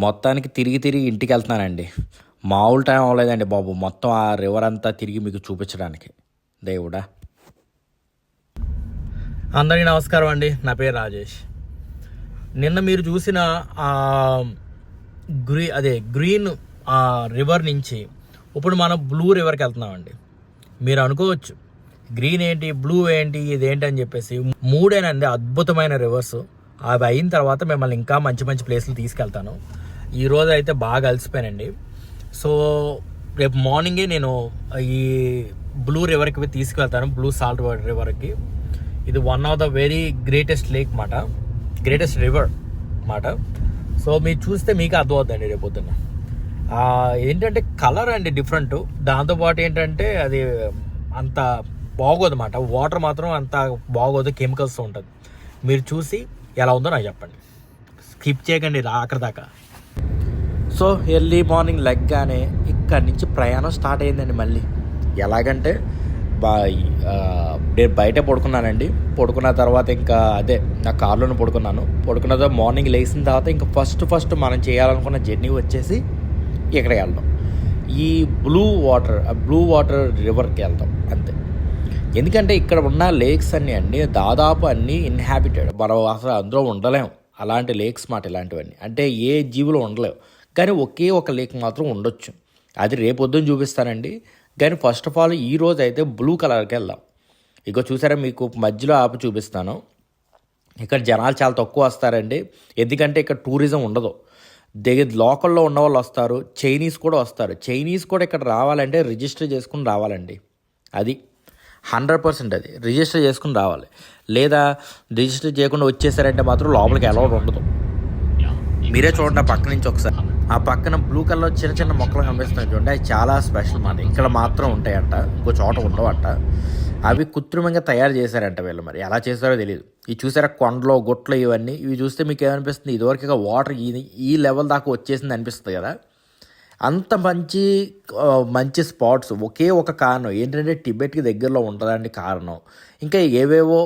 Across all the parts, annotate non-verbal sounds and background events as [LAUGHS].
మొత్తానికి తిరిగి తిరిగి ఇంటికి వెళ్తున్నానండి మామూలు టైం అవ్వలేదండి బాబు. మొత్తం ఆ రివర్ అంతా తిరిగి మీకు చూపించడానికి. దేవుడా. అందరికీ నమస్కారం అండి. నా పేరు రాజేష్. నిన్న మీరు చూసిన ఆ గ్రీ అదే గ్రీన్ ఆ రివర్ నుంచి ఇప్పుడు మనం బ్లూ రివర్కి వెళ్తున్నామండి. మీరు అనుకోవచ్చు గ్రీన్ ఏంటి బ్లూ ఏంటి ఇదేంటి అని చెప్పేసి మూడేనండి అద్భుతమైన రివర్స్. అవి అయిన తర్వాత మిమ్మల్ని ఇంకా మంచి మంచి ప్లేస్లు తీసుకెళ్తాను. ఈరోజు అయితే బాగా అలసిపోయానండి. సో రేపు మార్నింగే నేను ఈ బ్లూ రివర్కి తీసుకెళ్తాను బ్లూ సాల్ట్ వాటర్ రివర్కి ఇది one of the very greatest lake మాట. గ్రేటెస్ట్ రివర్ మాట. సో మీరు చూస్తే మీకు అర్థమవుతుందండి రేపు పొద్దున్న. ఏంటంటే కలర్ అండి డిఫరెంట్ దాంతోపాటు ఏంటంటే అది అంత బాగోదు అన్నమాట వాటర్ మాత్రం అంత బాగోదు కెమికల్స్ ఉంటుంది. మీరు చూసి ఎలా ఉందో నాకు చెప్పండి. స్కిప్ చేయకండి రా అక్కడ దాకా సో ఎర్లీ మార్నింగ్ లెగ్గానే ఇక్కడి నుంచి ప్రయాణం స్టార్ట్ అయిందండి మళ్ళీ. ఎలాగంటే బా నేను బయట పడుకున్నానండి. పడుకున్న తర్వాత ఇంకా అదే నా కార్లోనే పడుకున్నాను. పడుకున్న తర్వాత మార్నింగ్ లేచిన తర్వాత ఇంకా ఫస్ట్ ఫస్ట్ మనం చేయాలనుకున్న జర్నీ వచ్చేసి ఇక్కడికి వెళ్దాం. ఈ బ్లూ వాటర్ బ్లూ వాటర్ రివర్కి వెళ్తాం అంతే. ఎందుకంటే ఇక్కడ ఉన్న లేక్స్ అన్నీ అండి దాదాపు అన్నీ ఇన్హాబిటెడ్ మనం అసలు అందులో ఉండలేము అలాంటి లేక్స్ మాట ఇలాంటివన్నీ. అంటే ఏ జీవులు ఉండలేవు. కానీ ఒకే ఒక లేక్ మాత్రం ఉండొచ్చు. అది రేపొద్దున చూపిస్తానండి. కానీ ఫస్ట్ ఆఫ్ ఆల్ ఈ రోజు అయితే బ్లూ కలర్కి వెళ్దాం. ఇక చూసారా మీకు మధ్యలో ఆపి చూపిస్తాను. ఇక్కడ జనాలు చాలా తక్కువ వస్తారండి. ఎందుకంటే ఇక్కడ టూరిజం ఉండదు. దగ్గర లోకల్లో ఉన్న వాళ్ళు వస్తారు. చైనీస్ కూడా వస్తారు. చైనీస్ కూడా ఇక్కడ రావాలంటే రిజిస్టర్ చేసుకుని రావాలండి. అది హండ్రెడ్ పర్సెంట్ అది. రిజిస్టర్ చేసుకుని రావాలి. లేదా రిజిస్టర్ చేయకుండా వచ్చేసారంటే మాత్రం లోపలికి అలౌడ్ ఉండదు. మీరే చూడండి పక్క నుంచి ఒకసారి. ఆ పక్కన బ్లూ కలర్ చిన్న చిన్న మొక్కలు కనిపిస్తున్నాయి చూడండి. అవి చాలా స్పెషల్ మాట ఇక్కడ మాత్రం ఉంటాయంట. ఇంకో చోట ఉండవంట. అవి కృత్రిమంగా తయారు చేశారంట వీళ్ళు మరి. ఎలా చేశారో తెలియదు ఇవి చూసారా? కొండలు గుట్లు ఇవన్నీ. ఇవి చూస్తే మీకు ఏమనిపిస్తుంది? ఇదివరకు వాటర్ ఈ ఈ లెవెల్ దాకా వచ్చేసింది అనిపిస్తుంది కదా. అంత మంచి మంచి స్పాట్స్ ఒకే ఒక కారణం. ఏంటంటే టిబెట్కి దగ్గరలో ఉంటుందండి కారణం. ఇంకా ఏవేవో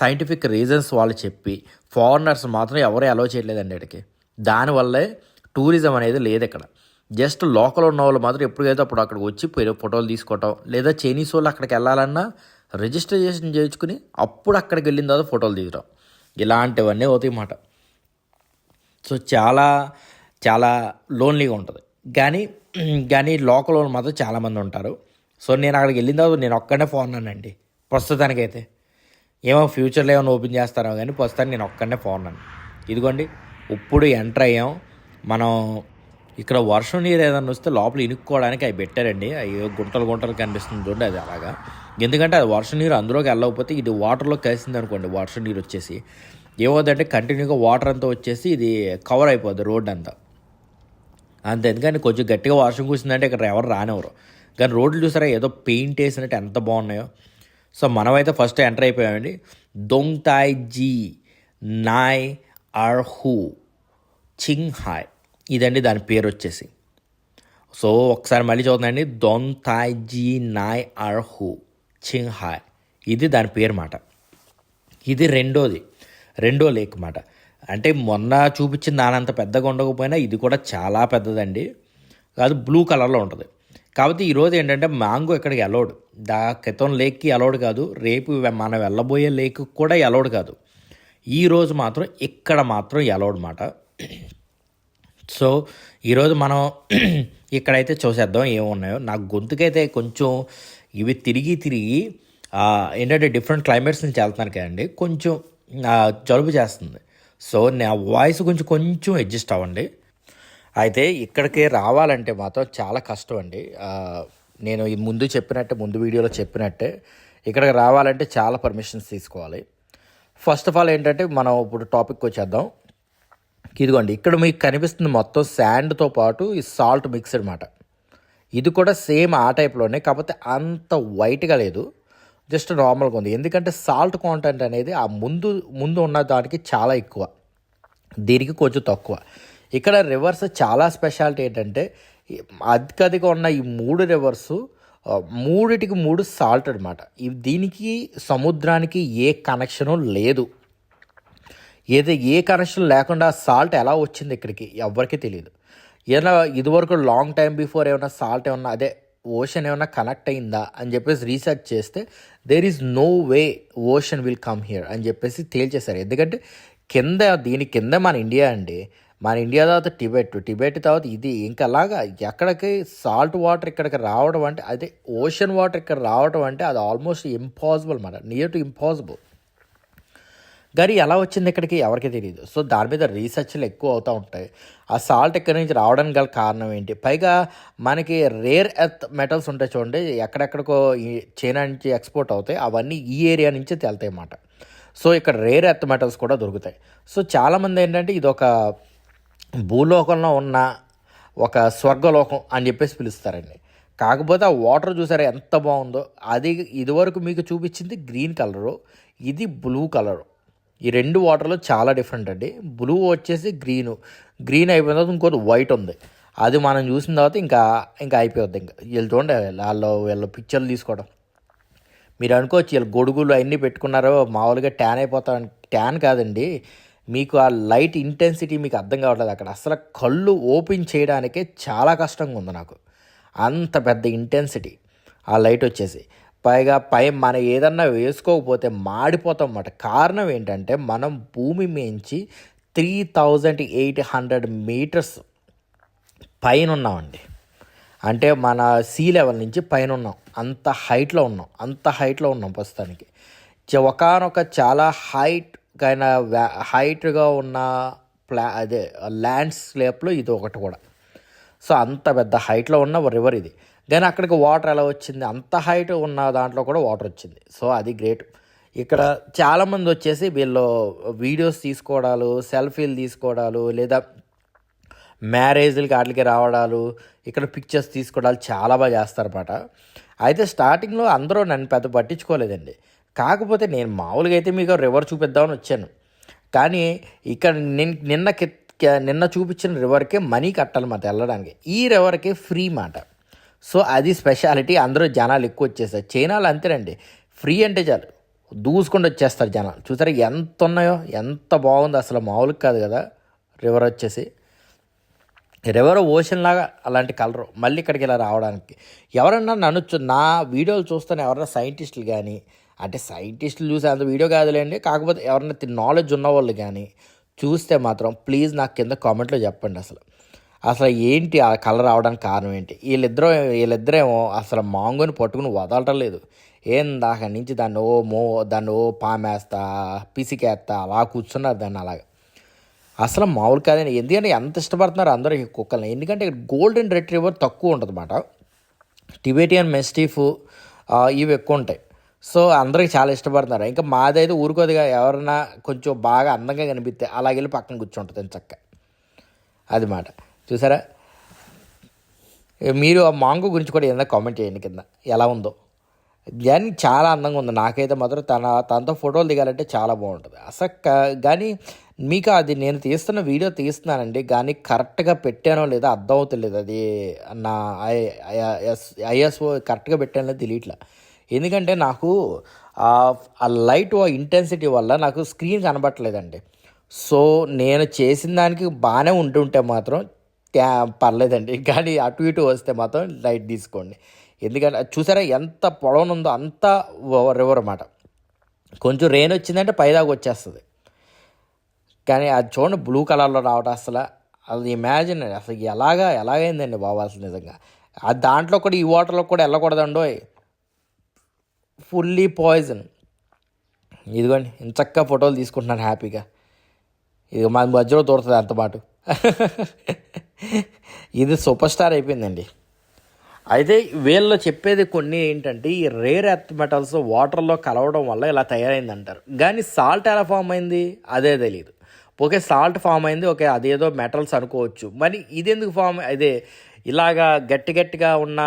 సైంటిఫిక్ రీజన్స్ వాళ్ళు చెప్పి ఫారినర్స్ మాత్రం ఎవరు అలో చేయలేదండి ఇక్కడికి దానివల్లే టూరిజం అనేది లేదు ఇక్కడ. జస్ట్ లోకల్ ఉన్న వాళ్ళు మాత్రం ఎప్పుడైతే అప్పుడు అక్కడికి వచ్చి ఫోటోలు తీసుకోవటం లేదా చైనీస్ వాళ్ళు అక్కడికి వెళ్ళాలన్నా రిజిస్ట్రేషన్ చేయించుకుని అప్పుడు అక్కడికి వెళ్ళిన తర్వాత ఫోటోలు తీయడం ఇలాంటివన్నీ అవుతాయి అన్నమాట. సో చాలా చాలా లోన్లీగా ఉంటుంది. కానీ కానీ లోకల్ వాళ్ళు మాత్రం చాలామంది ఉంటారు. సో నేను అక్కడికి వెళ్ళిన తర్వాత నేను ఒక్కడే ఫోన్ అనండి ప్రస్తుతానికైతే. ఏమో ఫ్యూచర్లో ఏమైనా ఓపెన్ చేస్తారో కానీ ప్రస్తుతానికి నేను ఒక్కడే ఫోన్ అన్నాను ఇదిగోండి ఇప్పుడు ఎంటర్ అయ్యాం. మనం ఇక్కడ వర్షం నీరు ఏదైనా వస్తే లోపల ఇనుక్కోవడానికి అవి పెట్టారండి. అవి గుంటలు గుంటలు కనిపిస్తుంది చూడండి అది అలాగా. ఎందుకంటే అది వర్షం నీరు అందులోకి వెళ్ళకపోతే ఇది వాటర్లో కలిసింది అనుకోండి వర్షం నీరు వచ్చేసి. ఏమవుతుందంటే కంటిన్యూగా వాటర్ అంతా వచ్చేసి ఇది కవర్ అయిపోద్ది రోడ్ అంతా. అంతే ఎందుకంటే కొంచెం గట్టిగా వర్షం కూర్చుందంటే ఇక్కడ ఎవరు రానివ్వరు. కానీ రోడ్లు చూసారా ఏదో పెయింట్ వేసినట్టు ఎంత బాగున్నాయో. సో మనమైతే ఫస్ట్ ఎంటర్ అయిపోయామండి. Dongtai Jinair Hu చింగ్ హాయ్ ఇదండి దాని పేరు వచ్చేసి సో ఒకసారి మళ్ళీ చదువుతుందండి Dongtai Jinair Hu? చింగ్హాయ్ ఇది దాని పేరు మాట ఇది రెండోది. రెండో లేక్ మాట అంటే మొన్న చూపించిన దానంత పెద్దగా ఉండకపోయినా ఇది కూడా చాలా పెద్దదండి. కాదు బ్లూ కలర్లో ఉంటుంది. కాబట్టి ఈరోజు ఏంటంటే మ్యాంగో ఇక్కడికి అలౌడ్. దా క్రితం లేక్కి అలౌడ్ కాదు. రేపు మనం వెళ్ళబోయే లేక్ కూడా అలౌడ్ కాదు. ఈరోజు మాత్రం ఇక్కడ మాత్రం అలౌడ్ మాట సో ఈరోజు మనం [CLEARS THROAT] ఇక్కడైతే చూసేద్దాం ఏమున్నాయో. నా గొంతుకైతే కొంచెం ఇవి తిరిగి తిరిగి ఏంటంటే డిఫరెంట్ క్లైమేట్స్ నుంచి వెళ్తున్నాను కదండి కొంచెం జలుబు చేస్తుంది. సో నా వాయిస్ కొంచెం కొంచెం అడ్జస్ట్ అవ్వండి. అయితే ఇక్కడికి రావాలంటే మాత్రం చాలా కష్టం అండి. నేను ముందు చెప్పినట్టే ముందు వీడియోలో చెప్పినట్టే ఇక్కడికి రావాలంటే చాలా పర్మిషన్స్ తీసుకోవాలి. ఫస్ట్ ఆఫ్ ఆల్ ఏంటంటే మనం ఇప్పుడు టాపిక్ వచ్చేద్దాం. ఇదిగోండి ఇక్కడ మీకు కనిపిస్తుంది మొత్తం శాండ్తో పాటు ఈ సాల్ట్ మిక్స్డ్ అనమాట ఇది కూడా సేమ్ ఆ టైప్లోనే కాకపోతే అంత వైట్గా లేదు. జస్ట్ నార్మల్గా ఉంది. ఎందుకంటే సాల్ట్ కాంటెంట్ అనేది ఆ ముందు ముందు ఉన్న దానికి చాలా ఎక్కువ. దీనికి కొంచెం తక్కువ. ఇక్కడ రివర్స్ చాలా స్పెషాలిటీ ఏంటంటే అధికదిగా ఉన్న ఈ మూడు రివర్స్ మూడిటికి మూడు సాల్ట్ అనమాట దీనికి సముద్రానికి ఏ కనెక్షను లేదు. ఏదో ఏ కనెక్షన్ లేకుండా సాల్ట్ ఎలా వచ్చింది ఇక్కడికి? ఎవరికి తెలియదు ఏదైనా ఇదివరకు లాంగ్ టైం బిఫోర్ ఏమైనా సాల్ట్ ఏమన్నా అదే ఓషన్ ఏమైనా కనెక్ట్ అయిందా అని చెప్పేసి రీసెర్చ్ చేస్తే there is no way ocean will come here అని చెప్పేసి తేల్చేశారు. ఎందుకంటే కింద దీని కింద మన ఇండియా అండి. మన ఇండియా తర్వాత టిబెట్ టిబెట్ తర్వాత ఇది ఇంకా అలాగా ఎక్కడికి సాల్ట్ వాటర్ ఇక్కడికి రావడం అంటే అదే ఓషన్ వాటర్ ఇక్కడ రావడం అంటే అది ఆల్మోస్ట్ ఇంపాసిబుల్ మన నియర్ టు ఇంపాసిబుల్ కానీ ఎలా వచ్చింది ఇక్కడికి ఎవరికి తెలియదు సో దాని మీద రీసెర్చ్లు ఎక్కువ అవుతూ ఉంటాయి. ఆ సాల్ట్ ఇక్కడ నుంచి రావడానికి గల కారణం ఏంటి? పైగా మనకి రేర్ ఎర్త్ మెటల్స్ ఉంటాయి చూడండి ఎక్కడెక్కడికో ఈ చైనా నుంచి ఎక్స్పోర్ట్ అవుతాయి. అవన్నీ ఈ ఏరియా నుంచి తేలుతాయి అన్నమాట. సో ఇక్కడ రేర్ ఎర్త్ మెటల్స్ కూడా దొరుకుతాయి. సో చాలామంది ఏంటంటే ఇది ఒక భూలోకంలో ఉన్న ఒక స్వర్గలోకం అని చెప్పేసి పిలుస్తారండి. కాకపోతే ఆ వాటర్ చూసారా ఎంత బాగుందో? అది ఇదివరకు మీకు చూపించింది గ్రీన్ కలరు ఇది బ్లూ కలరు. ఈ రెండు వాటర్లో చాలా డిఫరెంట్ అండి. బ్లూ వచ్చేసి గ్రీన్ గ్రీన్ అయిపోయిన తర్వాత ఇంకోటి వైట్ ఉంది. అది మనం చూసిన తర్వాత ఇంకా ఇంకా అయిపోద్ది ఇంకా. వీళ్ళు చూడండి వాళ్ళు వీళ్ళు పిక్చర్లు తీసుకోవడం. మీరు అనుకోవచ్చు వీళ్ళు గొడుగులు అన్నీ పెట్టుకున్నారో మామూలుగా ట్యాన్ అయిపోతాం ట్యాన్ కాదండి. మీకు ఆ లైట్ ఇంటెన్సిటీ మీకు అర్థం కావట్లేదు అక్కడ. అసలు కళ్ళు ఓపెన్ చేయడానికే చాలా కష్టంగా ఉంది నాకు. అంత పెద్ద ఇంటెన్సిటీ ఆ లైట్ వచ్చేసి. పైగా పై మనం ఏదన్నా వేసుకోకపోతే మాడిపోతాం అన్నమాట కారణం ఏంటంటే మనం భూమి మించి three thousand eight hundred metres పైన ఉన్నామండి అంటే మన సీ లెవెల్ నుంచి పైన ఉన్నాం అంత హైట్లో ఉన్నాం. అంత హైట్లో ఉన్నాం ప్రస్తుతానికి. ఒకనొక చాలా హైట్ కైన హైట్గా ఉన్న ప్లా అదే ల్యాండ్స్లేప్లో ఇది ఒకటి కూడా. సో అంత పెద్ద హైట్లో ఉన్న రివర్ ఇది. కానీ అక్కడికి వాటర్ ఎలా వచ్చింది? అంత హైట్ ఉన్న దాంట్లో కూడా వాటర్ వచ్చింది. సో అది గ్రేట్ ఇక్కడ చాలామంది వచ్చేసి వీళ్ళు వీడియోస్ తీసుకోవడాలు సెల్ఫీలు తీసుకోవడాలు లేదా మ్యారేజ్లకి వాటికి రావడాలు ఇక్కడ పిక్చర్స్ తీసుకోవడాలు చాలా బాగా చేస్తారన్నమాట. అయితే స్టార్టింగ్లో అందరూ నన్ను పెద్ద పట్టించుకోలేదండి. కాకపోతే నేను మామూలుగా అయితే మీకు రివర్ చూపిద్దామని వచ్చాను. కానీ ఇక్కడ నిన్ నిన్న నిన్న చూపించిన రివర్కే మనీ కట్టాలన్నమాట వెళ్ళడానికి. ఈ రివర్కే ఫ్రీ మాట సో అది స్పెషాలిటీ అందరూ జనాలు ఎక్కువ వచ్చేసారు చైనాలో అంతేనండి. ఫ్రీ అంటే చాలు. దూసుకుంటూ వచ్చేస్తారు జనాలు. చూసారా ఎంత ఉన్నాయో ఎంత బాగుందో అసలు మామూలుగా కాదు కదా. రివర్ వచ్చేసి. రివర్ ఓషన్ లాగా అలాంటి కలరు. మళ్ళీ ఇక్కడికి ఇలా రావడానికి. ఎవరన్నా నన్ను నా వీడియోలు చూస్తాను ఎవరన్నా సైంటిస్టులు కానీ అంటే సైంటిస్టులు చూసే అంత వీడియో కాదులేండి. కాకపోతే ఎవరైనా నాలెడ్జ్ ఉన్న వాళ్ళు కానీ చూస్తే మాత్రం ప్లీజ్ నాకు కింద కామెంట్లో చెప్పండి అసలు. అసలు ఏంటి ఆ కలర్ రావడానికి కారణం ఏంటి? వీళ్ళిద్దరూ వీళ్ళిద్దరేమో అసలు మాంగోని పట్టుకుని వదలటం లేదు. ఏం దాకా నుంచి దాన్ని ఓ మో దాన్ని ఓ పామేస్తా పిసికేస్తా అలా కూర్చున్నారు దాన్ని అలాగా. అసలు మామూలు కాదండి ఎందుకంటే ఎంత ఇష్టపడుతున్నారు అందరూ ఈ కుక్కల్ని. ఎందుకంటే గోల్డెన్ రిట్రీవర్ తక్కువ ఉంటుంది అన్నమాట టిబెటియన్ మెస్టీఫ్ ఇవి ఎక్కువ ఉంటాయి. సో అందరికి చాలా ఇష్టపడుతున్నారు. ఇంకా మాదైతే ఊరుకోదుగా ఎవరైనా కొంచెం బాగా అందంగా కనిపిస్తే అలాగే వెళ్ళి పక్కన కూర్చుంటుంది చక్క అది మాట చూసారా? మీరు ఆ మాంగో గురించి కూడా ఏదైనా కామెంట్ చేయండి కింద. ఎలా ఉందో. కానీ చాలా అందంగా ఉంది. నాకైతే మాత్రం తన తనతో ఫోటోలు దిగాలంటే చాలా బాగుంటుంది. అసలు కానీ మీకు అది నేను తీస్తున్న వీడియో తీస్తున్నానండి. కానీ కరెక్ట్గా పెట్టానో లేదో అర్థం అవుతలేదు. అది నా ఐఎస్ఓ కరెక్ట్గా పెట్టానో తెలియట్లా. ఎందుకంటే నాకు ఆ- ఆ లైట్ ఇంటెన్సిటీ వల్ల నాకు స్క్రీన్ కనబట్టలేదండి సో నేను చేసిన దానికి బాగానే ఉంటుంటే మాత్రం పర్లేదండి. [LAUGHS] కానీ అటు ఇటు వస్తే మాత్రం లైట్ తీసుకోండి. ఎందుకంటే అది చూసారా ఎంత పొడవునుందో అంత రివర్ అన్నమాట. కొంచెం రెయిన్ వచ్చిందంటే పైదాకా వచ్చేస్తుంది. కానీ అది చూడండి బ్లూ కలర్లో రావటం అసలు. అది ఇమాజిన్ అసలు ఎలాగా ఎలాగైందండి బాబు అసలు నిజంగా. ఆ దాంట్లో కూడా ఈ వాటర్లో కూడా వెళ్ళకూడదండో ఫుల్లీ పాయిజన్ ఇదిగోండి ఇంచక్క ఫోటోలు తీసుకుంటున్నాను హ్యాపీగా. ఇది మా మధ్యలో దూరుతుంది అంతపాటు ఇది సూపర్ స్టార్ అయిపోయిందండి. అయితే వీళ్ళు చెప్పేది కొన్ని ఏంటంటే ఈ రేర్ ఎర్త్ మెటల్స్ వాటర్లో కలవడం వల్ల ఇలా తయారైంది అంటారు కానీ సాల్ట్ ఎలా ఫామ్ అయింది? అదే తెలియదు ఓకే సాల్ట్ ఫామ్ అయింది. ఓకే అదేదో మెటల్స్ అనుకోవచ్చు. మరి ఇది ఎందుకు ఫామ్ అదే ఇలాగా గట్టి గట్టిగా ఉన్న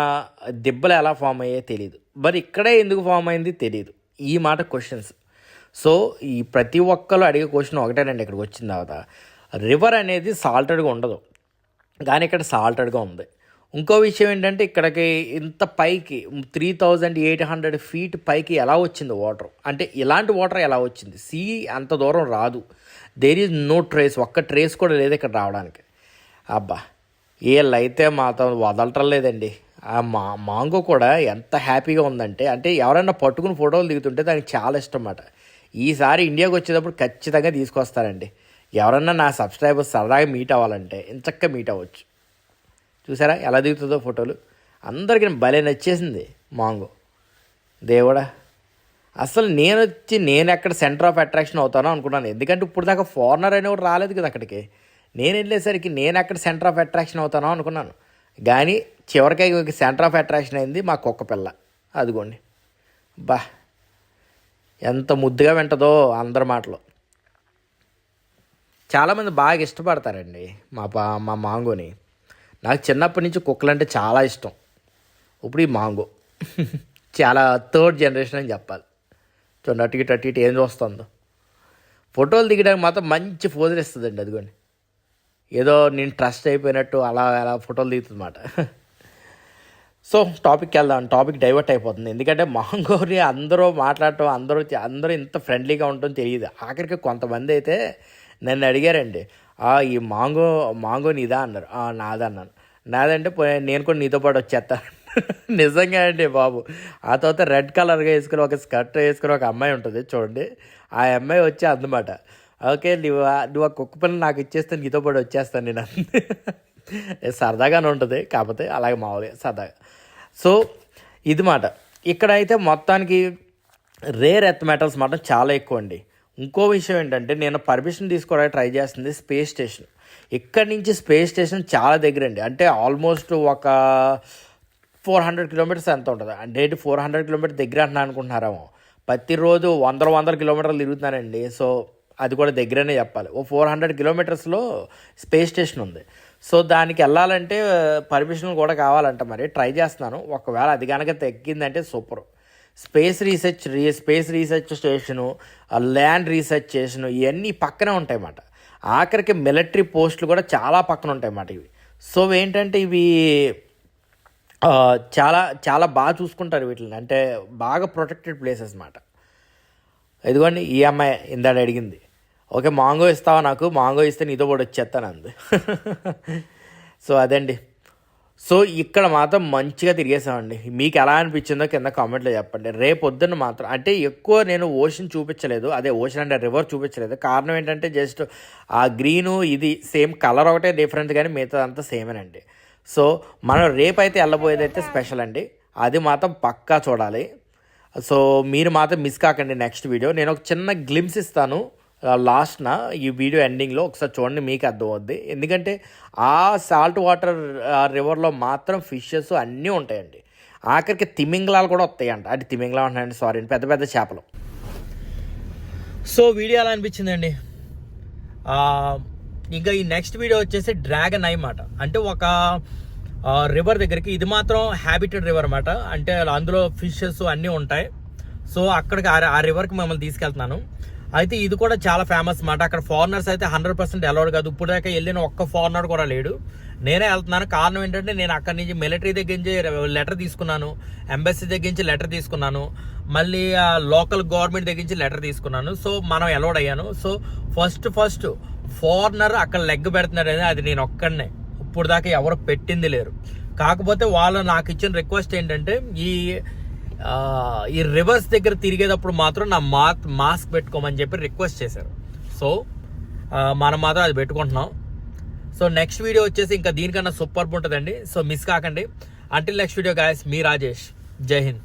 దెబ్బలు ఎలా ఫామ్ అయ్యాయో తెలియదు మరి ఇక్కడే ఎందుకు ఫామ్ అయింది తెలియదు ఈ మాట క్వశ్చన్స్ సో ఈ ప్రతి ఒక్కరు అడిగే క్వశ్చన్ ఒకటేనండి ఇక్కడికి వచ్చిన తర్వాత. రివర్ అనేది సాల్టెడ్గా ఉండదు. కానీ ఇక్కడ సాల్టెడ్గా ఉంది. ఇంకో విషయం ఏంటంటే ఇక్కడికి ఇంత పైకి three thousand eight hundred feet పైకి ఎలా వచ్చింది వాటర్? అంటే ఇలాంటి వాటర్ ఎలా వచ్చింది? సీ అంత దూరం రాదు. దేర్ ఈజ్ నో ట్రేస్ ఒక్క ట్రేస్ కూడా లేదు ఇక్కడ రావడానికి. అబ్బా! వీళ్ళు అయితే మాతో వదలటం లేదండి. ఆ మా మాంగో కూడా ఎంత హ్యాపీగా ఉందంటే అంటే ఎవరైనా పట్టుకుని ఫోటోలు దిగుతుంటే దానికి చాలా ఇష్టం అన్నమాట. ఈసారి ఇండియాకి వచ్చేటప్పుడు ఖచ్చితంగా తీసుకొస్తారండి. ఎవరన్నా నా సబ్స్క్రైబర్స్ సరదాగా మీట్ అవ్వాలంటే ఇంచక్క మీట్ అవ్వచ్చు. చూసారా ఎలా దిగుతుందో ఫోటోలు? అందరికీ భలే నచ్చేసింది మాంగో. దేవుడా అసలు నేను వచ్చి నేను ఎక్కడ సెంటర్ ఆఫ్ అట్రాక్షన్ అవుతానో అనుకున్నాను. ఎందుకంటే ఇప్పుడు దాకా ఫారినర్ అనేవాడు రాలేదు కదా అక్కడికి. నేను వెళ్ళేసరికి నేను ఎక్కడ సెంటర్ ఆఫ్ అట్రాక్షన్ అవుతానో అనుకున్నాను. కానీ చివరికి సెంటర్ ఆఫ్ అట్రాక్షన్ అయింది మా కుక్క పిల్ల. అదిగోండి. బా ఎంత ముద్దుగా వింటదో అందరి మాటలు. చాలామంది బాగా ఇష్టపడతారండి మా పా మా మాంగోని. నాకు చిన్నప్పటి నుంచి కుక్కలంటే చాలా ఇష్టం. ఇప్పుడు ఈ మాంగో. [LAUGHS] చాలా థర్డ్ జనరేషన్ అని చెప్పాలి. చూడండి అటు ఇటు అటు ఇటు ఏం చూస్తుందో. ఫోటోలు దిగడానికి మాత్రం మంచి ఫోజులు ఇస్తుందండి అదిగోండి. ఏదో నేను ట్రస్ట్ అయిపోయినట్టు అలా అలా ఫోటోలు దిగుతుందన్నమాట. [LAUGHS] సో టాపిక్కి వెళ్దాం. టాపిక్ డైవర్ట్ అయిపోతుంది. ఎందుకంటే మాంగోని అందరూ మాట్లాడటం అందరూ అందరూ ఇంత ఫ్రెండ్లీగా ఉండటం తెలియదు. ఆఖరికి కొంతమంది అయితే నన్ను అడిగారండి "ఆ, ఈ మాంగో మాంగో నీదా? అన్నారు. "ఆ, నాదా అన్నాను. నాదంటే పోయి నేను కూడా నీతో పాటు వచ్చేస్తాను [LAUGHS] నిజంగా అండి బాబు. ఆ తర్వాత రెడ్ కలర్గా వేసుకుని ఒక స్కర్ట్ వేసుకుని ఒక అమ్మాయి ఉంటుంది చూడండి. ఆ అమ్మాయి వచ్చి అందమాట ఓకే నువ్వు నువ్వు ఆ కుక్క పని నాకు ఇచ్చేస్తే నీతో పాటు వచ్చేస్తాను నేను సరదాగానే ఉంటుంది కాకపోతే అలాగే మామూలుగా సరదాగా. సో ఇది మాట. ఇక్కడ అయితే మొత్తానికి రేర్ ఎత్ మెటల్స్ మాత్రం చాలా ఎక్కువ అండి ఇంకో విషయం ఏంటంటే నేను పర్మిషన్ తీసుకోవడానికి ట్రై చేస్తుంది స్పేస్ స్టేషన్ ఇక్కడి నుంచి స్పేస్ స్టేషన్ చాలా దగ్గర అండి అంటే ఆల్మోస్ట్ ఒక ఫోర్ హండ్రెడ్ కిలోమీటర్స్ ఎంత ఉంటుంది? అంటే ఫోర్ హండ్రెడ్ కిలోమీటర్ దగ్గర అంటున్నా అనుకుంటున్నారేమో. ప్రతిరోజు వందల వందల కిలోమీటర్లు తిరుగుతున్నానండి సో అది కూడా దగ్గరనే చెప్పాలి. ఓ ఫోర్ హండ్రెడ్ కిలోమీటర్స్లో స్పేస్ స్టేషన్ ఉంది. సో దానికి వెళ్ళాలంటే పర్మిషన్ కూడా కావాలంట. మరి ట్రై చేస్తున్నాను. ఒకవేళ అది కనుక తగ్గిందంటే సూపర్. స్పేస్ రీసెర్చ్ రీ space research station land research station ఇవన్నీ పక్కనే ఉంటాయి అన్నమాట ఆఖరికి మిలిటరీ పోస్టులు కూడా చాలా పక్కన ఉంటాయి అన్నమాట ఇవి. సో ఏంటంటే ఇవి చాలా చాలా బాగా చూసుకుంటారు వీటిని. అంటే బాగా ప్రొటెక్టెడ్ ప్లేసెస్ అన్నమాట. ఇదిగోండి ఈ అమ్మాయి ఇందాడ అడిగింది. ఓకే మాంగో ఇస్తావా నాకు? మాంగో ఇస్తే నీతో కూడా వచ్చేస్తాను అంది. [LAUGHS] సో అదండి. సో ఇక్కడ మాత్రం మంచిగా తిరిగేసామండి మీకు ఎలా అనిపించిందో కింద కామెంట్లో చెప్పండి. రేపు పొద్దున్న మాత్రం అంటే ఎక్కువ నేను ఓషన్ చూపించలేదు. అదే ఓషన్ అంటే రివర్ చూపించలేదు. కారణం ఏంటంటే జస్ట్ ఆ గ్రీను ఇది సేమ్ కలర్ ఒకటే డిఫరెంట్ కానీ మిగతాదంతా సేమేనండి. సో మనం రేపైతే వెళ్ళబోయేదైతే స్పెషల్ అండి. అది మాత్రం పక్కా చూడాలి. సో మీరు మాత్రం మిస్ కాకండి నెక్స్ట్ వీడియో. నేను ఒక చిన్న గ్లిమ్స్ ఇస్తాను. లాస్ట్న ఈ వీడియో ఎండింగ్లో ఒకసారి చూడండి మీకు అర్థమవుద్ది. ఎందుకంటే ఆ సాల్ట్ వాటర్ రివర్లో మాత్రం ఫిషెస్ అన్నీ ఉంటాయండి. ఆఖరికి తిమింగలాలు కూడా వస్తాయంట. అది తిమింగలా ఉంటాయండి సారీ పెద్ద పెద్ద చేపలు. సో వీడియో ఎలా అనిపించిందండి? ఇంకా ఈ నెక్స్ట్ వీడియో వచ్చేసి డ్రాగన్ ఐ మాట. అంటే ఒక రివర్ దగ్గరికి ఇది మాత్రం హ్యాబిటెడ్ రివర్ అనమాట అంటే అందులో ఫిషెస్ అన్నీ ఉంటాయి. సో అక్కడికి ఆ- ఆ రివర్కి మిమ్మల్ని తీసుకెళ్తున్నాను. అయితే ఇది కూడా చాలా ఫేమస్ మాట. అక్కడ ఫారినర్స్ అయితే హండ్రెడ్ పర్సెంట్ అలౌడ్ కాదు. ఇప్పుడు దాకా వెళ్ళిన ఒక్క ఫారినర్ కూడా లేడు. నేనే వెళ్తున్నాను. కారణం ఏంటంటే నేను అక్కడి నుంచి మిలిటరీ దగ్గర నుంచి లెటర్ తీసుకున్నాను. ఎంబసీ దగ్గర నుంచి లెటర్ తీసుకున్నాను. మళ్ళీ లోకల్ గవర్నమెంట్ దగ్గర నుంచి లెటర్ తీసుకున్నాను. సో మనం అలౌడ్ అయ్యాను. సో ఫస్ట్ ఫస్ట్ ఫారినర్ అక్కడ లెగ్ పెడుతున్నాడు అనేది అది నేను ఒక్కడనే. ఇప్పుడు దాకా ఎవరు పెట్టింది లేరు. కాకపోతే వాళ్ళు నాకు ఇచ్చిన రిక్వెస్ట్ ఏంటంటే ఈ ఈ రివర్స్ దగ్గర తిరిగేటప్పుడు మాత్రం నా మా మాస్క్ పెట్టుకోమని చెప్పి రిక్వెస్ట్ చేశారు. సో మనం మాత్రం అది పెట్టుకుంటున్నాం. సో నెక్స్ట్ వీడియో వచ్చేసి ఇంకా దీనికన్నా సూపర్ ఉంటుందండి. సో మిస్ కాకండి. అంటిల్ నెక్స్ట్ వీడియో గాయస్ మీ రాజేష్. జై హింద్.